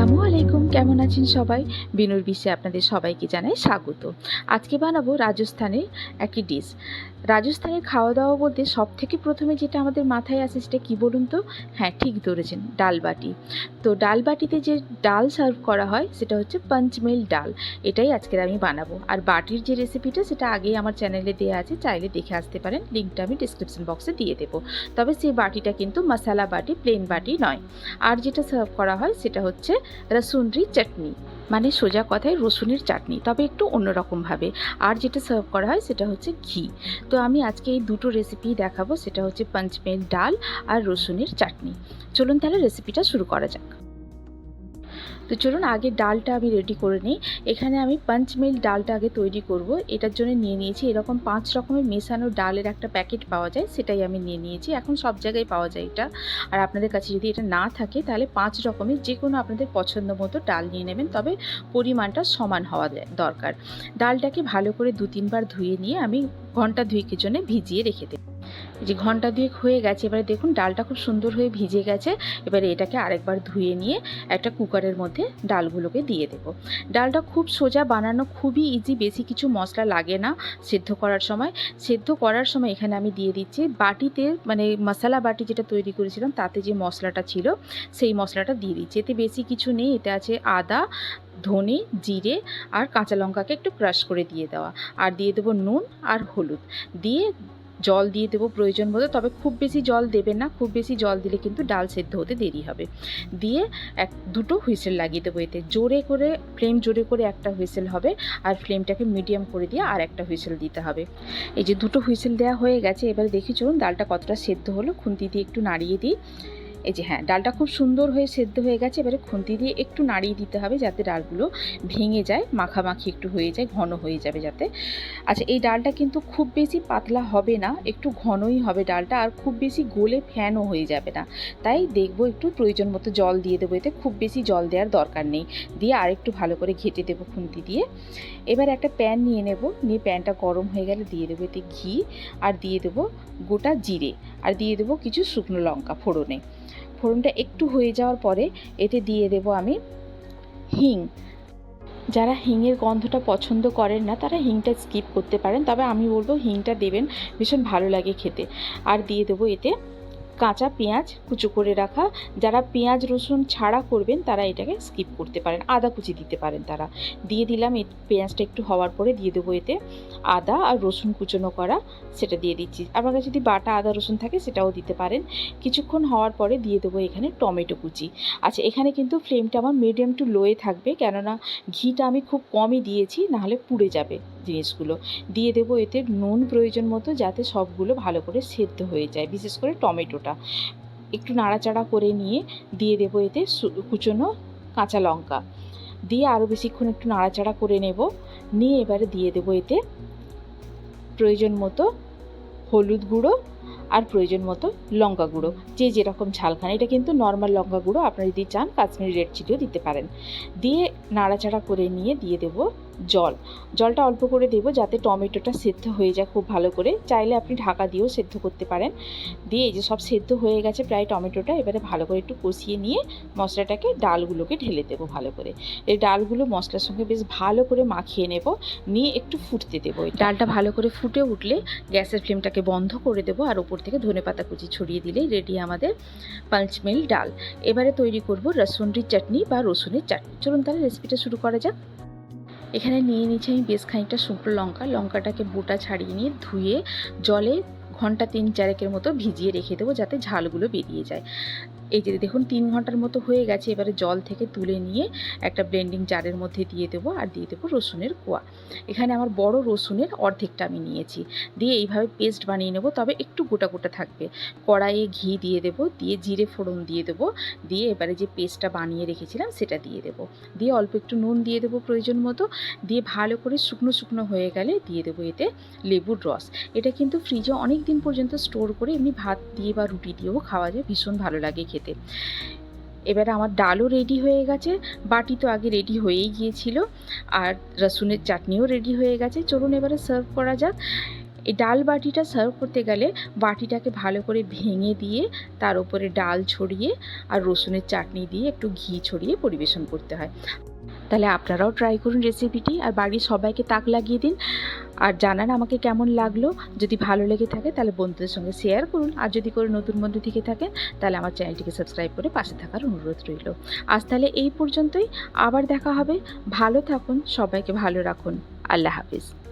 السلام عليكم. কেমন আছেন সবাই? বিনুর বিশ্বে আপনাদের সবাইকে জানাই স্বাগত। আজকে বানাবো রাজস্থানের একটি ডিশ রাজস্থানের খাওয়া দাওয়া বলতে সব থেকে প্রথমে যেটা আমাদের মাথায় আসে সেটা কী বলুন তো? হ্যাঁ ঠিক ধরেছেন, ডাল বাটি। তো ডাল বাটিতে যে ডাল সার্ভ করা হয় সেটা হচ্ছে পঞ্চমেল ডাল। এটাই আজকের আমি বানাবো। আর বাটির যে রেসিপিটা সেটা আগেই আমার চ্যানেলে দেওয়া আছে, চাইলে দেখে আসতে পারেন। লিঙ্কটা আমি ডিসক্রিপশন বক্সে দিয়ে দেবো। তবে সেই বাটিটা কিন্তু মশালা বাটি প্লেন বাটি নয়। আর যেটা সার্ভ করা হয় সেটা হচ্ছে রসুনরি চাটনি মানে সোজা কথায় রসুনের চাটনি, তবে একটু অন্যরকমভাবে। আর যেটা সার্ভ করা হয় সেটা হচ্ছে ঘি। তো আমি আজকে এই দুটো রেসিপি দেখাবো, সেটা হচ্ছে পাঞ্চমের ডাল আর রসুনের চাটনি। চলুন তাহলে রেসিপিটা শুরু করা যাক। তো চলুন, আগে ডালটা আমি রেডি করে নিই। এখানে আমি পঞ্চমেল ডালটা আগে তৈরি করব। এটার জন্য নিয়ে নিয়েছি এরকম পাঁচ রকমের মেশানো ডালের একটা প্যাকেট পাওয়া যায়, সেটাই আমি নিয়ে নিয়েছি। এখন সব জায়গায় পাওয়া যায় এটা। আর আপনাদের কাছে যদি এটা না থাকে, তাহলে পাঁচ রকমের যে কোনো আপনাদের পছন্দ মতো ডাল নিয়ে নেবেন, তবে পরিমাণটা সমান হওয়া দরকার। ডালটাকে ভালো করে দু তিনবার ধুয়ে নিয়ে আমি ঘণ্টা দুয়েকের জন্য ভিজিয়ে রেখে দেব। যে ঘণ্টা দুয়েক হয়ে গেছে, এবারে দেখুন ডালটা খুব সুন্দর হয়ে ভিজে গেছে। এবারে এটাকে আরেকবার ধুয়ে নিয়ে একটা কুকারের মধ্যে ডালগুলোকে দিয়ে দেব। ডালটা খুব সোজা বানানো খুবই ইজি বেশি কিছু মশলা লাগে না সেদ্ধ করার সময়। সেদ্ধ করার সময় এখানে আমি দিয়ে দিচ্ছি বাটিতে মানে মশলা বাটি যেটা তৈরি করেছিলাম তাতে যে মশলাটা ছিল, সেই মশলাটা দিয়ে দিচ্ছি। এতে বেশি কিছু নেই, এতে আছে আদা, ধনে, জিরে আর কাঁচা লঙ্কাকে একটু ক্রাশ করে দিয়ে দেওয়া। আর দিয়ে দেবো নুন আর হলুদ। দিয়ে জল দিয়ে দেবো প্রয়োজন মতো তবে খুব বেশি জল দেবেন না, খুব বেশি জল দিলে কিন্তু ডাল সেদ্ধ হতে দেরি হবে। দিয়ে এক, দুটো হুইসেল লাগিয়ে দেবো এতে, জোরে করে, ফ্লেম জোরে করে একটা হুইসেল হবে, আর ফ্লেমটাকে মিডিয়াম করে দিয়ে আর একটা হুইসেল দিতে হবে। এই যে দুটো হুইসেল দেওয়া হয়ে গেছে, এবার দেখি চলুন ডালটা কতটা সেদ্ধ হলো, খুন্তি দিয়ে একটু নাড়িয়ে দিই। এই যে হ্যাঁ ডালটা খুব সুন্দর হয়ে সেদ্ধ হয়ে গেছে, এবারে খুন্তি দিয়ে একটু নাড়িয়ে দিতে হবে যাতে ডালগুলো ভেঙে যায়, মাখামাখি একটু হয়ে যায়, ঘন হয়ে যাবে যাতে। আচ্ছা এই ডালটা কিন্তু খুব বেশি পাতলা হবে না, একটু ঘনই হবে ডালটা, আর খুব বেশি গোলে ফ্যানও হয়ে যাবে না। তাই দেখব একটু প্রয়োজন মতো জল দিয়ে দেবো, এতে খুব বেশি জল দেওয়ার দরকার নেই। দিয়ে আর একটু ভালো করে ঘেটে দেবো খুন্তি দিয়ে। এবার একটা প্যান নিয়ে নেব, নিয়ে প্যানটা গরম হয়ে গেলে দিয়ে দেবো এতে ঘি, আর দিয়ে দেবো গোটা জিরে, আর দিয়ে দেবো কিছু শুকনো লঙ্কা ফোড়নে। ফোড়নটা একটু হয়ে যাওয়ার পরে এতে দিয়ে দেব আমি হিং। যারা হিংয়ের গন্ধটা পছন্দ করেন না, তারা হিংটা স্কিপ করতে পারেন, তবে আমি বলব হিংটা দেবেন, ভীষণ ভালো লাগে খেতে। আর দিয়ে দেবো এতে কাঁচা পেঁয়াজ কুচো করে রাখা। যারা পেঁয়াজ, রসুন ছাড়া করবেন, তারা এটাকে স্কিপ করতে পারেন, আদা কুচি দিতে পারেন তারা। দিয়ে দিলাম এই পেঁয়াজটা একটু হওয়ার পরে দিয়ে দেবো এতে আদা আর রসুন কুচোনো করা, সেটা দিয়ে দিচ্ছি। আমার কাছে যদি বাটা আদা, রসুন থাকে, সেটাও দিতে পারেন। কিছুক্ষণ হওয়ার পরে দিয়ে দেবো এখানে টমেটো কুচি। আচ্ছা এখানে কিন্তু ফ্লেমটা আমার মিডিয়াম টু লোয়ে থাকবে, কেননা ঘিটা আমি খুব কমই দিয়েছি, নাহলে পুড়ে যাবে জিনিসগুলো। দিয়ে দেবো এতে নুন প্রয়োজন মতো, যাতে সবগুলো ভালো করে সেদ্ধ হয়ে যায়, বিশেষ করে টমেটোটা। একটু নাড়াচাড়া করে নিয়ে দিয়ে দেবো এতে কুচনো কাঁচা লঙ্কা। দিয়ে আরও বেশিক্ষণ একটু নাড়াচাড়া করে নেব। নিয়ে এবারে দিয়ে দেবো এতে প্রয়োজন মতো হলুদ গুঁড়ো আর প্রয়োজন মতো লঙ্কা গুঁড়ো। যে যেরকম ঝাল খান। এটা কিন্তু নর্মাল লঙ্কা গুঁড়ো। আপনারা যদি চান কাশ্মীরি রেড চিলিও দিতে পারেন। দিয়ে নাড়াচাড়া করে নিয়ে দিয়ে দেব জল। জলটা অল্প করে দেবো যাতে টমেটোটা সেদ্ধ হয়ে যায় খুব ভালো করে। চাইলে আপনি ঢাকা দিয়েও সেদ্ধ করতে পারেন। দিয়ে যে সব সেদ্ধ হয়ে গেছে প্রায় টমেটোটা, এবারে ভালো করে একটু কষিয়ে নিয়ে মশলাটাকে ডালগুলোকে ঢেলে দেবো ভালো করে। এই ডালগুলো মশলার সঙ্গে বেশ ভালো করে মাখিয়ে নেব, নিয়ে একটু ফুটতে দেবো ডালটা ভালো করে ফুটে উঠলে গ্যাসের ফ্লেমটাকে বন্ধ করে দেবো আর ওপর থেকে ধনেপাতা কুচি ছড়িয়ে দিলেই রেডি আমাদের পাঁচমেল ডাল। এবারে তৈরি করব রসুনরির চাটনি বা রসুনের চাটনি। চলুন তাহলে রেসিপিটা শুরু করা যাক। এখানে নিয়ে নিচ্ছি আমি বেশ খানিকটা শুকনো লঙ্কা। লঙ্কাটাকে বোটা ছাড়িয়ে নিয়ে ধুয়ে জলে ঘণ্টা তিন চারেকের মতো ভিজিয়ে রেখে দেবো যাতে ঝালগুলো বেরিয়ে যায়। এই যে দেখুন, তিন ঘণ্টার মতো হয়ে গেছে। এবারে জল থেকে তুলে নিয়ে একটা ব্লেন্ডিং জারের মধ্যে দিয়ে দেবো আর দিয়ে দেবো রসুনের কোয়া। এখানে আমার বড় রসুনের অর্ধেকটা আমি নিয়েছি। দিয়ে এইভাবে পেস্ট বানিয়ে নেব, তবে একটু গোটা গোটা থাকবে। কড়াইয়ে ঘি দিয়ে দেবো, দিয়ে জিরে ফোড়ন দিয়ে দেবো। দিয়ে এবারে যে পেস্টটা বানিয়ে রেখেছিলাম, সেটা দিয়ে দেবো। দিয়ে অল্প একটু নুন দিয়ে দেবো প্রয়োজন মতো। দিয়ে ভালো করে শুকনো শুকনো হয়ে গেলে দিয়ে দেবো এতে লেবুর রস। এটা কিন্তু ফ্রিজে অনেক দিন পর্যন্ত স্টোর করে এমনি ভাত দিয়ে বা রুটি দিয়েও খাওয়া যায়, ভীষণ ভালো লাগে খেতে। এবারে আমার ডালও রেডি হয়ে গেছে, বাটি তো আগে রেডি হয়েই গিয়েছিল, আর রসুনের চাটনিও রেডি হয়ে গেছে। চলুন এবারে সার্ভ করা যাক। এই ডাল বাটিটা সার্ভ করতে গেলে বাটিটাকে ভালো করে ভেঙে দিয়ে তার উপরে ডাল ছড়িয়ে আর রসুনের চাটনি দিয়ে একটু ঘি ছড়িয়ে পরিবেশন করতে হয়। তাহলে আপনারাও ট্রাই করুন রেসিপিটি আর বাড়ির সবাইকে তাক লাগিয়ে দিন। আর জানান আমাকে কেমন লাগল? যদি ভালো লেগে থাকে তাহলে বন্ধুদের সঙ্গে শেয়ার করুন। আর যদি করে নতুন বন্ধু থেকে থাকেন, তাহলে আমার চ্যানেলটিকে সাবস্ক্রাইব করে পাশে থাকার অনুরোধ রইল। আজ তাহলে এই পর্যন্তই। আবার দেখা হবে। ভালো থাকুন। সবাইকে ভালো রাখুন। আল্লাহ হাফিজ।